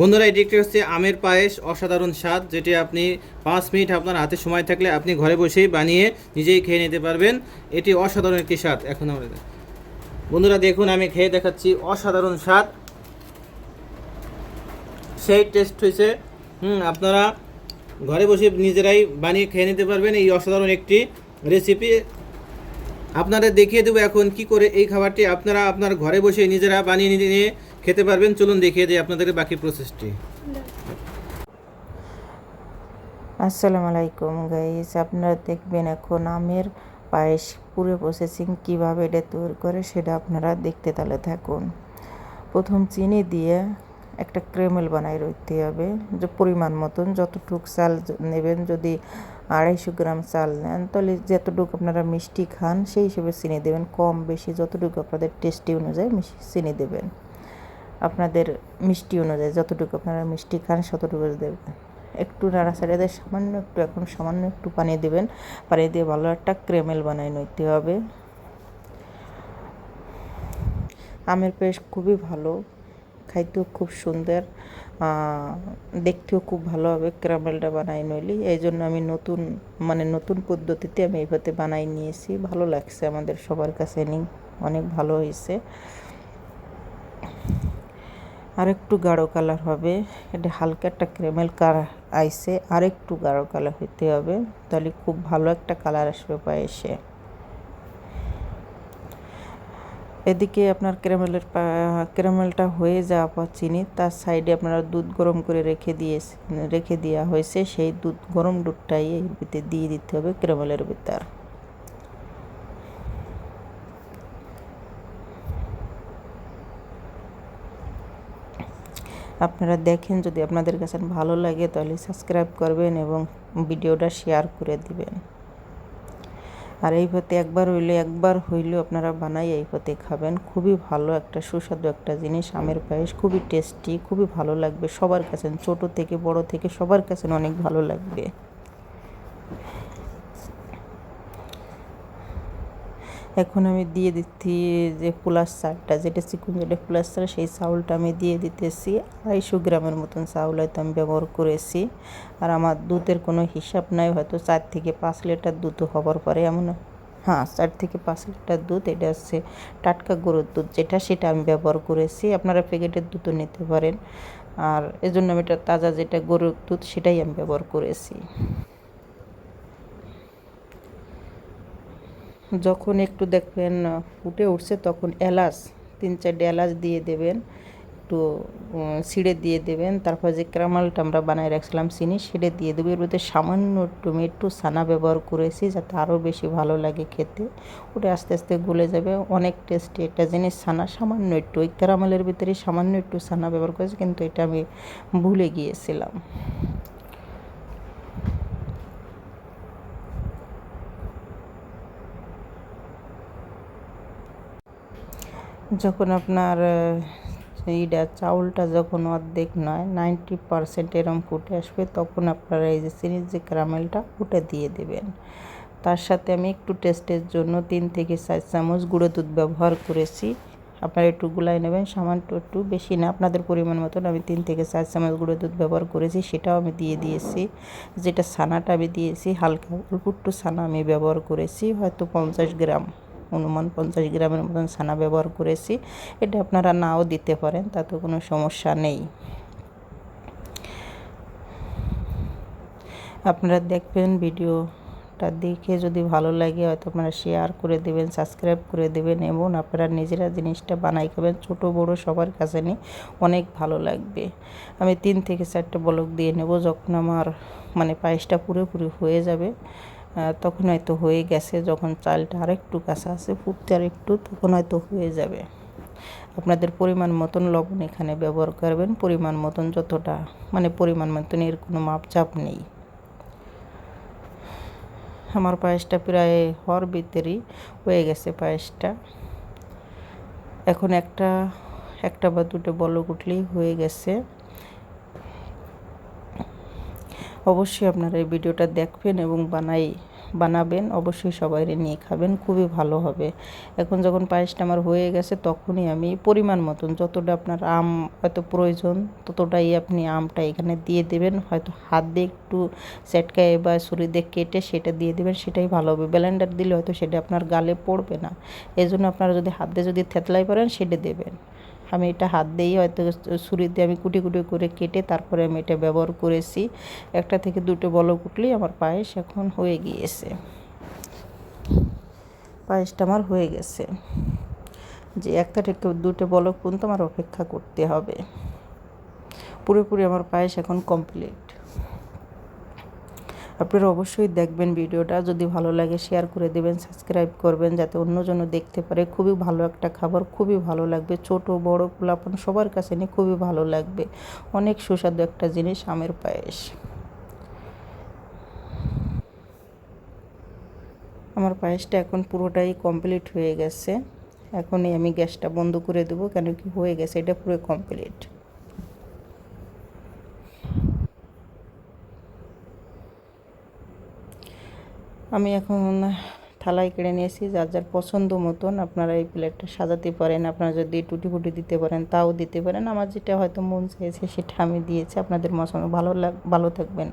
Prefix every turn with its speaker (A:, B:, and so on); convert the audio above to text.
A: বন্ধুরা, এটি একটি হচ্ছে আমের পায়েস, অসাধারণ স্বাদ, যেটি আপনি পাঁচ মিনিট আপনার হাতে সময় থাকলে আপনি ঘরে বসেই বানিয়ে নিজেই খেয়ে নিতে পারবেন। এটি অসাধারণ একটি স্বাদ। এখন আমরা বন্ধুরা, দেখুন, আমি খেয়ে দেখাচ্ছি অসাধারণ স্বাদ। সেই টেস্ট হয়েছে হুম, আপনারা ঘরে বসে নিজেরাই বানিয়ে খেয়ে নিতে পারবেন এই অসাধারণ একটি রেসিপি আপনারা দেখিয়ে দেবো এখন কি করে এই খাবারটি আপনারা আপনার ঘরে বসে নিজেরা বানিয়ে নিয়ে খেতে পারবেন? চলুন দেখিয়ে দিই আপনাদেরকে বাকি প্রসেসটি
B: আসসালামু আলাইকুম গাইস আপনারা দেখবেন এখন আমের পায়েস পুরো প্রসেসিং কীভাবে এটা তৈরি করে সেটা আপনারা দেখতে তাহলে থাকুন। প্রথম চিনি দিয়ে একটা ক্রেমেল বানাই রইতে হবে, যে পরিমাণ মতন, যতটুক চাল নেবেন, যদি আড়াইশো গ্রাম চাল নেন, তাহলে যতটুকু আপনারা মিষ্টি খান, সেই হিসেবে চিনি দেবেন। কম বেশি যতটুকু আপনাদের টেস্টি অনুযায়ী চিনি দেবেন। আপনাদের মিষ্টি অনুযায়ী, যতটুকু আপনারা মিষ্টি খান ততটুকু দেবেন একটু নাড়াচাড়া দিয়ে সামান্য একটু, এখন সামান্য একটু পানি দেবেন। পানি দিয়ে ভালো একটা ক্রেমেল বানাই নিতে হবে। আমের পেস্ট খুবই ভালো, খাইতেও খুব সুন্দর দেখতেও খুব ভালো হবে ক্যারামেলটা বানাই নইলি এই জন্য আমি নতুন মানে নতুন পদ্ধতিতে আমি এইভাবে বানাই নিয়েছি। ভালো লাগছে আমাদের সবার কাছে নি অনেক ভালো হয়েছে। আর একটু গাঢ় কালার হবে। এটা হালকা একটা ক্রেমেল কালার আইসে আর একটু গাঢ় কালার হইতে হবে। তাহলে খুব ভালো একটা কালার আসবে পায়েসে এদিকে আপনার ক্যারামেলের পা- ক্যারামেলটা হয়ে যাওয়া পর চিনি, তার সাইডে আপনারা দুধ গরম করে রেখে দিয়ে রেখে দেওয়া হয়েছে। সেই দুধ গরম দুধটাই এর ভিতরে দিয়ে দিতে হবে ক্যারামেলের ভিতর। আপনারা দেখেন, যদি আপনাদের কাছে ভালো লাগে তাহলে সাবস্ক্রাইব করবেন এবং ভিডিওটা শেয়ার করে দিবেন। আর এই পথে একবার হইলে একবার হইলেও আপনারা বানাই এই পথে খাবেন। খুবই ভালো একটা, সুস্বাদু একটা জিনিস, আমের পায়েস, খুবই টেস্টি, খুবই ভালো লাগবে। সবার কাছে, ছোট থেকে, বড় থেকে সবার কাছে অনেক ভালো লাগবে। এখন আমি দিয়ে দিচ্ছি যে পোলার চালটা, যেটা চিকুন যেটা পোলার চাল, সেই চাউলটা আমি দিয়ে দিতেছি। আড়াইশো গ্রামের মতন চাউল হয়তো আমি ব্যবহার করেছি। আর আমার দুধের কোনো হিসাব নাই, হয়তো চার থেকে পাঁচ লিটার দুধ হবার পরে এমন হ্যাঁ চার থেকে পাঁচ লিটার দুধ, এটা হচ্ছে টাটকা গরুর দুধ, যেটা সেটা আমি ব্যবহার করেছি। আপনারা প্যাকেটের দুধও নিতে পারেন। আর এজন্য আমি এটা তাজা যেটা গরুর দুধ, সেটাই আমি ব্যবহার করেছি। যখন একটু দেখবেন ফুটে উঠছে, তখন এলাচ, তিন চারটে এলাচ দিয়ে দেবেন, একটু ছিঁড়ে দিয়ে দেবেন। তারপর যে ক্যারামেলটা আমরা বানায় রাখছিলাম, চিনি, সেটা দিয়ে দেবো। এর মধ্যে সামান্য একটু ছানা ব্যবহার করেছি, যাতে আরও বেশি ভালো লাগে খেতে। ওটা আস্তে আস্তে গলে যাবে, অনেক টেস্টি একটা জিনিস ছানা। সামান্য একটু, ওই ক্যারামেলের ভিতরে সামান্য একটু ছানা ব্যবহার করেছি, কিন্তু এটা আমি ভুলে গিয়েছিলাম। যখন আপনার এইটা চাউলটা যখন অর্ধেক নয় নাইনটি পারসেন্ট এরম ফুটে আসবে, তখন আপনারা এই যে চিনির যে ক্যারামেলটা ওটা দিয়ে দেবেন। তার সাথে আমি একটু টেস্টের জন্য তিন থেকে চার চামচ গুঁড়ো দুধ ব্যবহার করেছি। আপনারা একটু গুলাই নেবেন, সামান্য একটু বেশি না, আপনাদের পরিমাণ মতন আমি তিন থেকে চার চামচ গুঁড়ো দুধ ব্যবহার করেছি, সেটাও আমি দিয়ে দিয়েছি। যেটা ছানাটা আমি দিয়েছি, হালকা, অল্প একটু ছানা আমি ব্যবহার করেছি, হয়তো পঞ্চাশ গ্রাম। অনুমান পঞ্চাশ গ্রামের মতন ছানা ব্যবহার করেছি। এটা আপনারা নাও দিতে পারেন, তাতে কোনো সমস্যা নেই। আপনারা দেখবেন ভিডিওটা দেখে যদি ভালো লাগে, হয়তো আপনারা শেয়ার করে দেবেন সাবস্ক্রাইব করে দেবেন এবং আপনারা নিজেরা জিনিসটা বানাই খাবেন। ছোট, বড় সবার কাছে নিয়ে অনেক ভালো লাগবে। আমি তিন থেকে চারটে বলক দিয়ে নেব, যখন আমার মানে পায়েসটা পুরোপুরি হয়ে যাবে। তখন হয়তো হয়ে গেছে, যখন চালটা আরেকটু কাঁচা আছে, ফুটতে আর একটু তখন হয়তো হয়ে যাবে। আপনাদের পরিমাণ মতন লবণ এখানে ব্যবহার করবেন, পরিমাণ মতন যতটা মানে পরিমাণ মতন এর কোনো মাপচাপ নেই। আমার পায়েসটা প্রায় হওয়ার ভিতরেই হয়ে গেছে পায়েসটা। এখন একটা একটা বা দুটো বলক উঠলেই হয়ে গেছে। অবশ্যই আপনারা এই ভিডিওটা দেখবেন এবং বানাই, বানাবেন। অবশ্যই সবাই নিয়ে খাবেন, খুবই ভালো হবে। এখন যখন পায়েসটা আমার হয়ে গেছে, তখনই আমি পরিমাণ মতন যতটা আপনার আম হয়তো প্রয়োজন, ততটাই আপনি আমটা এখানে দিয়ে দেবেন। হয়তো হাত দিয়ে একটু সেটকায় বা ছুরি দিয়ে কেটে সেটা দিয়ে দেবেন, সেটাই ভালো হবে। ব্লেন্ডার দিলে হয়তো সেটা আপনার গালে পড়বে না। এই জন্য আপনারা যদি হাত দিয়ে যদি থেতলাই পারেন সেটা দেবেন। আমি এটা হাত দিয়েই হয়তো ছুরি দিয়ে আমি কুটি কুটি করে কেটে তারপরে আমি এটা ব্যবহার করেছি। একটা থেকে দুটো বলক উঠলেই আমার পায়েস এখন হয়ে গিয়েছে। পায়েসটা আমার হয়ে গেছে। যে একটা থেকে দুটো বলক পর্যন্ত আমার অপেক্ষা করতে হবে। পুরোপুরি আমার পায়েস এখন কমপ্লিট আপনারা অবশ্যই দেখবেন ভিডিওটা। যদি ভালো লাগে শেয়ার করে দেবেন সাবস্ক্রাইব করবেন, যাতে অন্যজনও দেখতে পারে। খুবই ভালো একটা খাবার, খুবই ভালো লাগবে। ছোট, বড়, পোলাপান সবার কাছে নিয়ে খুবই ভালো লাগবে। অনেক সুস্বাদু একটা জিনিস আমের পায়েস। আমার পায়েসটা এখন পুরোটাই কমপ্লিট হয়ে গেছে। এখনই আমি গ্যাসটা বন্ধ করে দেবো, কেন কি হয়ে গেছে, এটা পুরো কমপ্লিট আমি এখন থালায় কেড়ে নিয়েছি, যার যার পছন্দ মতন আপনারা এই প্লেটটা সাজাতে পারেন, আপনারা যদি টুটি ফুটি দিতে পারেন তাও দিতে পারেন। আমার যেটা হয়তো মন চেয়েছে সেটা আমি দিয়েছি। আপনাদের মশলা ভালো লাগ, ভালো থাকবেন।